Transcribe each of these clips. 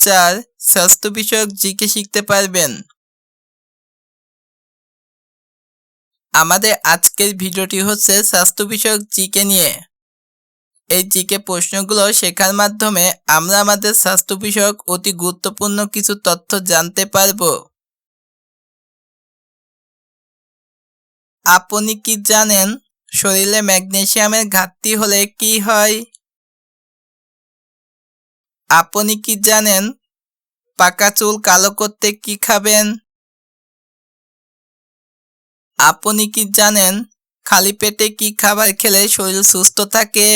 চার, স্বাস্থ্য বিষয়ক জিকে শিখতে পারবেন। আমাদের আজকের ভিডিওটি হচ্ছে স্বাস্থ্য বিষয়ক জিকে নিয়ে। এই জিকে প্রশ্নগুলো শেখার মাধ্যমে আমরা আমাদের স্বাস্থ্য বিষয়ক অতি গুরুত্বপূর্ণ কিছু তথ্য জানতে পারব। আপনি কি জানেন শরীরে ম্যাগনেসিয়ামের ঘাটতি হলে কি হয়? আপনি কি জানেন পাকা চুল কালো করতে কি খাবেন? আপনি কি জানেন খালি পেটে কি খাবার খেলে শরীর সুস্থ থাকে?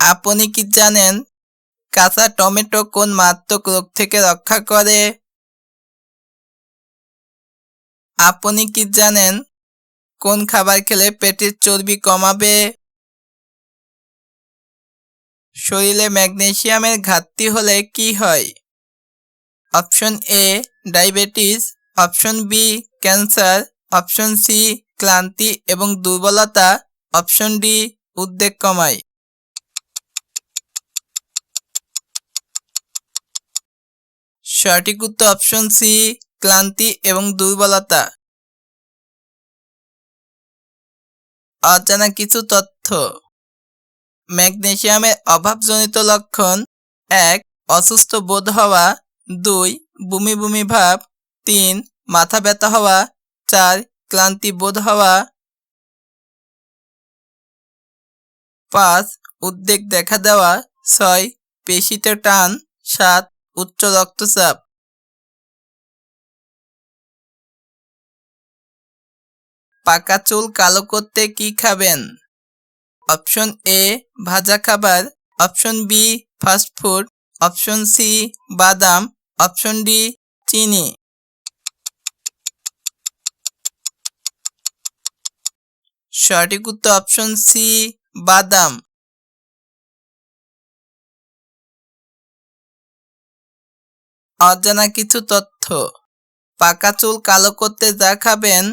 আপনি কি জানেন কাঁচা টমেটো কোন মারাত্মক রোগ থেকে রক্ষা করে? আপনি কি জানেন কোন খাবার খেলে পেটের চর্বি কমাবে? শরীরে ম্যাগনেসিয়ামের ঘাটতি হলে কি হয়? Option A, diabetes, option B, cancer, option C, ক্লান্তি এবং দুর্বলতা, অপশন ডি, উদ্বেগ কমায়। সঠিক উত্তর অপশন সি, ক্লান্তি এবং দুর্বলতা। অজানা কিছু তথ্য। ম্যাগনেসিয়ামের অভাবজনিত লক্ষণ এক, অসুস্থ বোধ হওয়া, দুই, বমি বমি ভাব, তিন, মাথা ব্যথা হওয়া, চার, ক্লান্তি বোধ হওয়া। পাঁচ, উদ্বেগ দেখা দেওয়া। ছয়, পেশিতে টান। সাত, উচ্চ রক্তচাপ। পাকা চুল কালো করতে কি খাবেন? অপশন এ ভাজা খাবার। Option B fast food option C বাদাম। অপশন ডি চিনি। সঠিক উত্তর অপশন সি বাদাম। অজানা কিছু তথ্য। পাকা চুল কালো করতে যা খাবেন,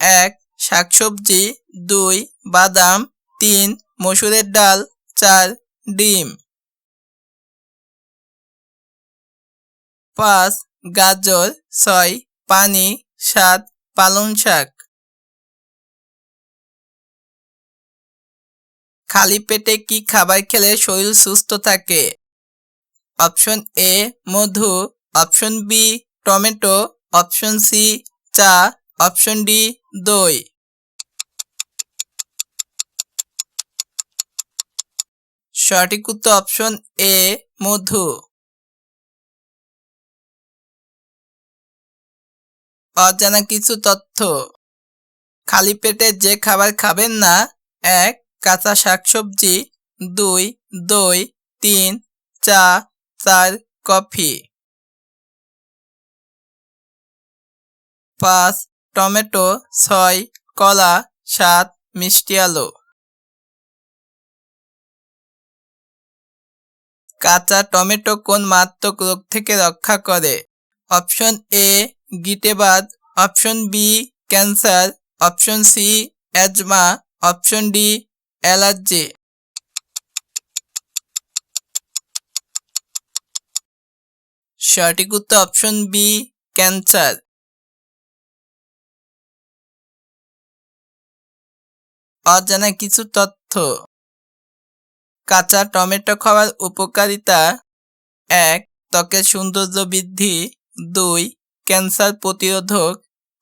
এক, শাকসবজি, দুই, বাদাম তিন, মসুরের ডাল, চার, ডিম। পাঁচ, গাজর, ছয়, পানি, সাত, পালং শাক। খালি পেটে কি খাবার খেলে শরীর সুস্থ থাকে? Option A, Madhu. Option B, tomato. Option C, চা। অপশন ডি, দই। সঠিক উত্তর অপশন এ মধু। অজানা কিছু তথ্য। খালি পেটে যে খাবার খাবেন না, এক, কাঁচা শাকসবজি, দুই, দই, তিন চা চার, কফি। পাঁচ, টমেটো, ছয়, কলা, সাত, মিষ্টি আলু। কাঁচা টমেটো কোন মারাত্মক রোগ থেকে রক্ষা করে? Option A গিটেবাদ। Option B cancer. Option C asthma. Option D allergy. সঠিক উত্তর অপশন বি ক্যান্সার। অজানা কিছু তথ্য। কাঁচা টমেটো খাওয়ার উপকারিতা এক, ত্বকের সৌন্দর্য বৃদ্ধি। দুই, ক্যান্সার প্রতিরোধক।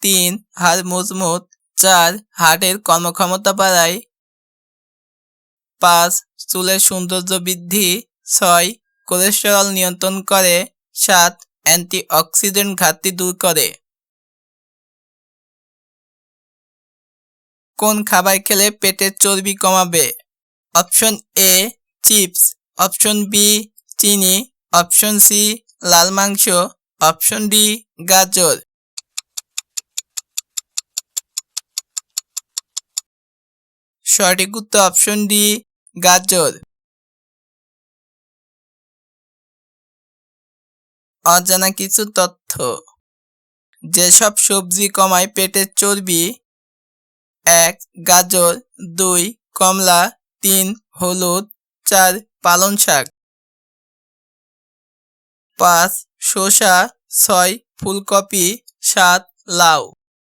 তিন, হাড় মজবুত। চার হার্টের কর্মক্ষমতা বাড়ায়। পাঁচ, চুলের সৌন্দর্য বৃদ্ধি। ছয়, কোলেস্টেরল নিয়ন্ত্রণ করে। সাত, অ্যান্টিঅক্সিডেন্ট ঘাটতি দূর করে। কোন খাবার খেলে পেটের চর্বি কমাবে? Option A chips, option B চিনি, অপশন সি লাল মাংস, অপশন ডি গাজর। সঠিক উত্তর অপশন ডি গাজর। অজানা কিছু তথ্য। যেসব সবজি কমায় পেটের চর্বি, এক, গাজর, দুই, কমলা তিন হলুদ। চার পালং শাক। পাঁচ শসা। ছয় ফুলকপি। সাত লাউ।